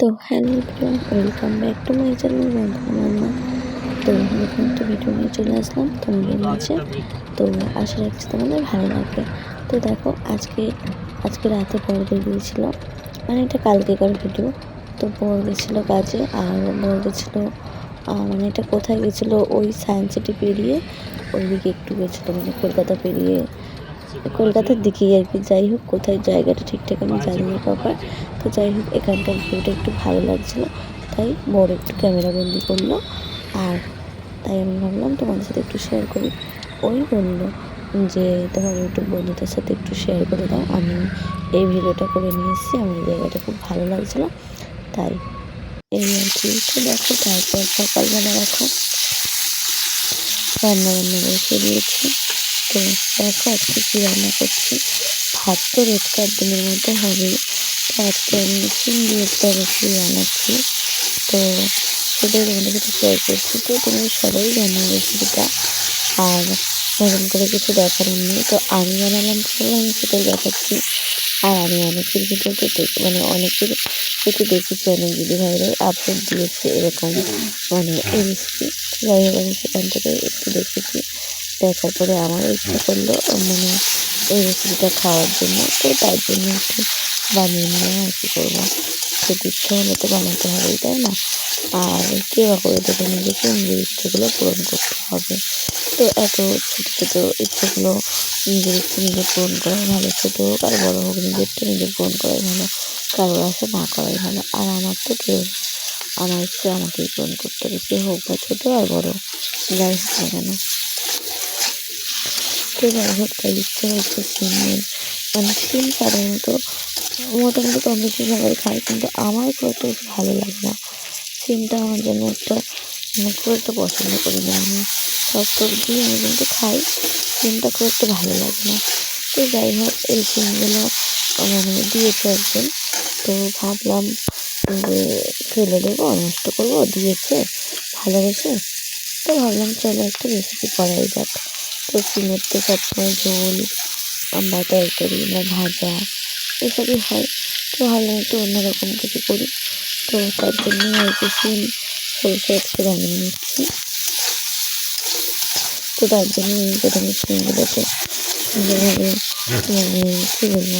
তো hello welcome back to my channel বন্ধু তো নতুন একটা ভিডিও নিয়ে চলে আসলাম তোমাদের মাঝে। তো আশা রাখছি তোমাদের ভালো লাগবে। তো দেখো, আজকে আজকে রাতে বড় গিয়েছিল মানে এটা কালকেকার ভিডিও। তো বড় গেছিল কাজে, আর বড় গেছিল মানে এটা কোথায় গেছিল, ওই সায়েন্স সিটি পেরিয়ে ওইদিকে একটু গেছিল মানে কলকাতা পেরিয়ে কলকাতার দিকেই আর কি। যাই হোক কোথায় জায়গাটা ঠিকঠাক আমি জানি না প্রপার তো যাই হোক এখানকার ভিউটা একটু ভালো লাগছিল তাই বড় একটু ক্যামেরা বন্দি করল। আর তাই আমি ভাবলাম তোমাদের সাথে একটু শেয়ার করি। ওই বলল যে তোমার ইউটিউব বন্ধুদের সাথে একটু শেয়ার করে দাও। আমি এই ভিডিওটা করে নিয়ে এসেছি আমার এই জায়গাটা খুব ভালো লাগছিল। তাই এই আর কি। তো দেখো তারপর সকালবেলা দেখো রান্না বান্না বসে দিয়েছি তো দেখো আজকে কী রান্না করছি। ভাত তো রোজকার দিনের মধ্যে হবেই। তো আজকে আমি চিংড়ি একটা রেসিপি বানাচ্ছি। তো সেটাই তোমাদের সাথে শেয়ার করছি। তো তোমরা সবাই জানো রেসিপিটা আর নতুন করে কিছু দেখানোর নেই। তো আমি বানালাম সেটাই আমি সেটাই দেখাচ্ছি। আর আমি অনেকের ভিডিওতে মানে অনেকের একটু দেখেছি, অনেক দিদি ভাইরা আপলোড দিয়েছে এরকম মানে এই রেসিপি যাই হোক, আমি সেখান থেকে একটু দেখেছি। দেখার পরে আমার ইচ্ছা করল মানে এই রেসিপিটা খাওয়ার জন্য। তো তার জন্য একটু বানিয়ে নিলাম আর কি করব। খেতে ইচ্ছে হলে তো বানাতে হবেই, তাই না? আর কে বা করে দেবে নিজেকে? নিজের ইচ্ছেগুলো পূরণ করতে হবে। তো এত ছোটো ছোটো ইচ্ছেগুলো নিজের ইচ্ছে নিজে পূরণ করাই ভালো। ছোটো হোক আর বড়ো হোক নিজেরটা নিজে পূরণ করাই ভালো। কারোর আশা না করাই ভালো। আর আমার তো কেউ আমার ইচ্ছে আমাকেই পূরণ করতে হবে। সে হোক বা ছোটো আর বড়, যাই হোক না কেন। তো যাই হোক তাই হচ্ছে সিমের মানে সিম সাধারণত মোটামুটি কম বেশি সবাই খায়, কিন্তু আমার খুব একটা বেশি ভালো লাগে না। সিমটা আমার জন্য একটা মানে খুব একটা পছন্দ করি না আমি। সব সবজি আমি কিন্তু খাই, সিমটা খুব একটা ভালো লাগে না। তো যাই হোক, এই সিমগুলো মানে দিয়েছে একজন, তো ভাবলাম যে ফেলে দেবো, নষ্ট করব, দিয়েছে ভালোবেসে তো ভাবলাম চলো একটা রেসিপি করাই যাক। তো সিমের তো সবসময় ঝোল বা তরকারি বা ভাজা এসবই হয়। তো ভাবলাম একটু অন্যরকম কিছু করি। তো তার জন্য কি সিম সরষে একটু বানিয়ে নিচ্ছি। তো তার জন্য আমি প্রথমে সিমগুলোকে সুন্দরভাবে মানে কী বলব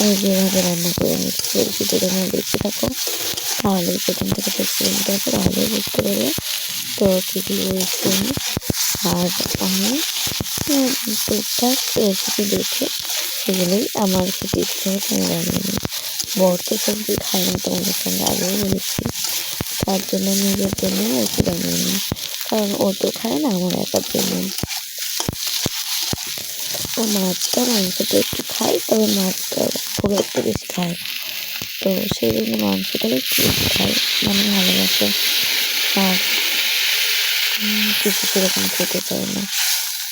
আমি যেভাবে রান্না করে নিচ্ছি সেটা তোমরা দেখতে থাকো তাহলে প্রথম থেকে শেষ পর্যন্ত দেখো তাহলে বুঝতে পারবে। তো কী কী আর আমি টুকটাক রেসিপি দেখে সেগুলোই আমার খেতে ইচ্ছে হচ্ছে বর তো সবজি খায় না তোমাদের সঙ্গে আগেও বলেছি। তার জন্য নিজের আর কি বানিয়ে নিই। কারণ ও তো খায় না, আমার একার জন্য। ও মাছটা, মাংসটা একটু খায়, তবে মাছটা খুব একটা বেশি খায় তো সেই জন্য মাংসটা একটু বেশি খায় মানে ভালোবাসে। আর কিছু সেরকম খেতে চায় না।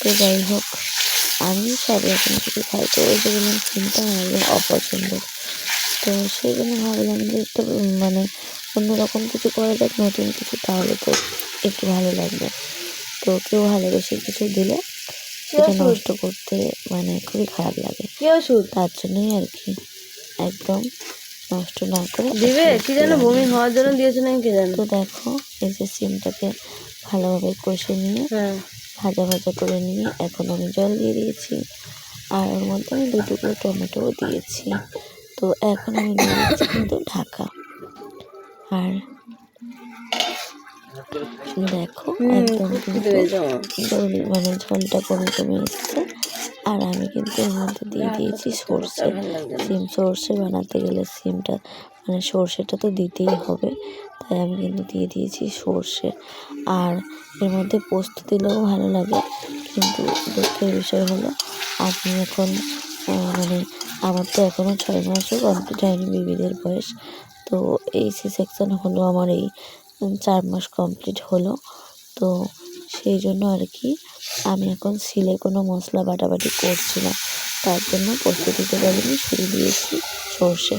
তো যাই হোক আমি সব রকম কিছু খাই। তো ওই যে বললাম সিমটা আমার অপছন্দ তো সেই জন্য ভাবলাম যে একটু মানে অন্যরকম কিছু করা যাক নতুন কিছু তাহলে তো একটু ভালো লাগবে। তো কেউ ভালোবেসে কিছু দিলে সেটা নষ্ট করতে মানে খুবই খারাপ লাগে। তার জন্যই আর কি একদম নষ্ট না করে দিবে কি যেন বমি হওয়ার জন্য দিয়েছে নাকি কে জানো। তো দেখো এই যে সিমটাকে ভালোভাবে কষে নিয়ে হ্যাঁ। ভাজা ভাজা করে নিয়ে এখন আমি জল দিয়ে দিয়েছি। আর ওর মধ্যে আমি দু টুকরো টমেটোও দিয়েছি। তো এখন আমি দিয়ে দিচ্ছি কিন্তু ঢাকা। আর দেখো একদম মানে ঝোলটা কমে কমে এসছে। আর আমি কিন্তু এর মধ্যে দিয়ে দিয়েছি সর্ষে। সিম সর্ষে বানাতে গেলে সিমটা মানে সর্ষেটা তো দিতেই হবে। তাই আমি কিন্তু দিয়ে দিয়েছি সর্ষে। আর এর মধ্যে পোস্ত দিলেও ভালো লাগে। কিন্তু দুঃখের বিষয় হলো, আপনি এখন মানে আমার তো এখনও ছয় মাসও কমপ্লিট হয়নি বিবিদের বয়স। তো এই সি সেকশন হলো আমার এই চার মাস কমপ্লিট হলো। তো সেই জন্য আর কি, আমি এখন সিলে কোনো মশলা বাটাবাটি করছি না। তার জন্য পোস্ত দিতে পারিনি শুধু দিয়েছি সর্ষে।